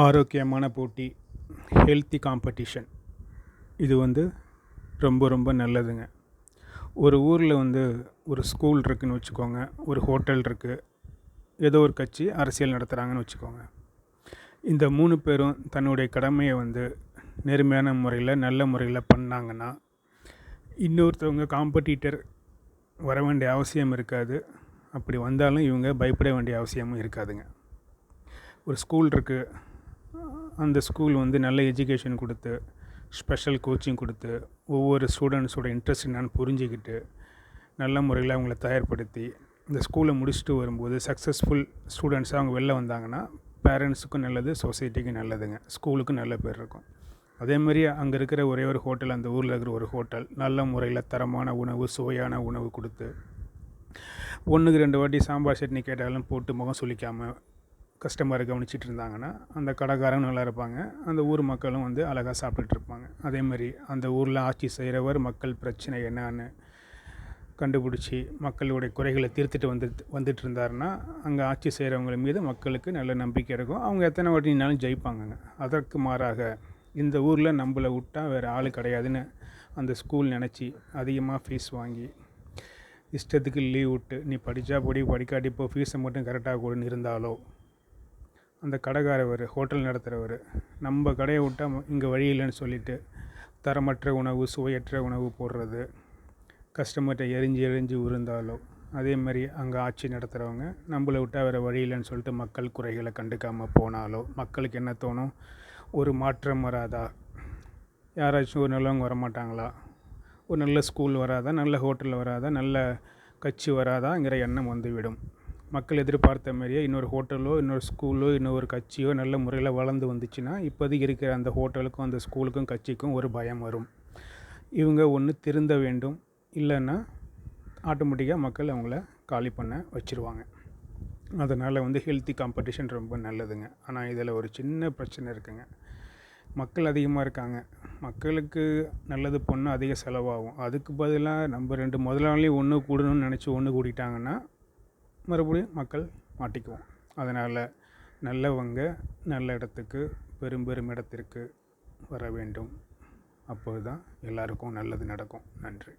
ஆரோக்கியமான போட்டி healthy competition இது வந்து ரொம்ப ரொம்ப நல்லதுங்க. ஒரு ஊரில் வந்து ஒரு ஸ்கூல் இருக்குதுன்னு வச்சுக்கோங்க ஒரு ஹோட்டல் இருக்குது ஏதோ ஒரு கட்சி அரசியல் நடத்துகிறாங்கன்னு வச்சுக்கோங்க. இந்த மூணு பேரும் தன்னுடைய கடமையை வந்து நேர்மையான முறையில் நல்ல முறையில் பண்ணாங்கன்னா இன்னொருத்தவங்க காம்படிட்டர் வர வேண்டிய அவசியம் இருக்காது. அப்படி வந்தாலும் இவங்க பயப்பட வேண்டிய அவசியமும் இருக்காதுங்க. ஒரு ஸ்கூல் இருக்குது அந்த ஸ்கூல் வந்து நல்ல எஜுகேஷன் கொடுத்து ஸ்பெஷல் கோச்சிங் கொடுத்து ஒவ்வொரு ஸ்டூடெண்ட்ஸோட இன்ட்ரெஸ்ட் என்னான்னு புரிஞ்சுக்கிட்டு நல்ல முறையில் அவங்கள தயார்படுத்தி இந்த ஸ்கூலை முடிச்சுட்டு வரும்போது சக்ஸஸ்ஃபுல் ஸ்டூடெண்ட்ஸாக அவங்க வெளில வந்தாங்கன்னா பேரண்ட்ஸுக்கும் நல்லது சொசைட்டிக்கும் நல்லதுங்க. ஸ்கூலுக்கும் நல்ல பேர் இருக்கும். அதேமாதிரி அங்கே இருக்கிற ஒரே ஒரு ஹோட்டல் அந்த ஊரில் இருக்கிற ஒரு ஹோட்டல் நல்ல முறையில் தரமான உணவு சுவையான உணவு கொடுத்து ஒன்றுக்கு ரெண்டு வாட்டி சாம்பார் சட்னி கேட்டாலும் போட்டு முகம் சுளிக்காமல் கஸ்டமரை கவனிச்சிட்டு இருந்தாங்கன்னா அந்த கடைக்காரங்க நல்லா இருப்பாங்க. அந்த ஊர் மக்களும் வந்து அழகாக சாப்பிட்டுட்டு இருப்பாங்க அதேமாதிரி அந்த ஊரில் ஆட்சி செய்கிறவர் மக்கள் பிரச்சனை என்னான்னு கண்டுபிடிச்சி மக்களுடைய குறைகளை தீர்த்துட்டு வந்து வந்துட்டு இருந்தாருன்னா அங்கே ஆட்சி செய்கிறவங்க மீது மக்களுக்கு நல்ல நம்பிக்கை இருக்கும். அவங்க எத்தனை வாட்டினாலும் ஜெயிப்பாங்கங்க. அதற்கு மாறாக இந்த ஊரில் நம்மளை விட்டால் வேறு ஆள் கிடையாதுன்னு அந்த ஸ்கூல் நினச்சி அதிகமாக ஃபீஸ் வாங்கி இஷ்டத்துக்கு லீவ் விட்டு நீ படித்தா படி படிக்காட்டி இப்போ ஃபீஸை மட்டும் கரெக்டாக கொடுன்னு இருந்தாலோ அந்த கடைக்காரவர் ஹோட்டல் நடத்துகிறவர் நம்ம கடையை விட்டால் இங்கே வழி இல்லைன்னு சொல்லிவிட்டு தரமற்ற உணவு சுவையற்ற உணவு போடுறது கஸ்டமர்கிட்ட எரிஞ்சு எரிஞ்சு உருந்தாலோ அதே மாதிரி அங்கே ஆட்சி நடத்துகிறவங்க நம்மளை விட்டால் வேறு வழி இல்லைன்னு சொல்லிட்டு மக்கள் குறைகளை கண்டுக்காமல் போனாலோ மக்களுக்கு என்ன தோணும்? ஒரு மாற்றம் வராதா? யாராச்சும் ஒரு நல்லவங்க வரமாட்டாங்களா? ஒரு நல்ல ஸ்கூல் வராதா? நல்ல ஹோட்டல் வராதா? நல்ல கட்சி வராதாங்கிற எண்ணம் வந்துவிடும். மக்கள் எதிர்பார்த்த மாதிரியே இன்னொரு ஹோட்டலோ இன்னொரு ஸ்கூலோ இன்னொரு கட்சியோ நல்ல முறையில் வளர்ந்து வந்துச்சுன்னா இப்போதைக்கு இருக்கிற அந்த ஹோட்டலுக்கும் அந்த ஸ்கூலுக்கும் கட்சிக்கும் ஒரு பயம் வரும். இவங்க ஒன்று திருந்த வேண்டும். இல்லைன்னா ஆட்டோமேட்டிக்காக மக்கள் அவங்கள காலி பண்ண வச்சுருவாங்க. அதனால் வந்து ஹெல்த்தி காம்படிஷன் ரொம்ப நல்லதுங்க. ஆனால் இதில் ஒரு சின்ன பிரச்சனை இருக்குங்க. மக்கள் அதிகமாக இருக்காங்க. மக்களுக்கு நல்லது பொண்ணு அதிக செலவாகும். அதுக்கு பதிலாக நம்ம ரெண்டு முதலாளி ஒன்று கூடணும்னு நினச்சி ஒன்று கூட்டிட்டாங்கன்னா மறுபடியும் மக்கள் மாட்டிக்குவோம். அதனால் நல்லவங்க நல்ல இடத்துக்கு பெரும் பெரும் இடத்திற்கு வர வேண்டும். அப்போது தான் எல்லாருக்கும் நல்லது நடக்கும். நன்றி.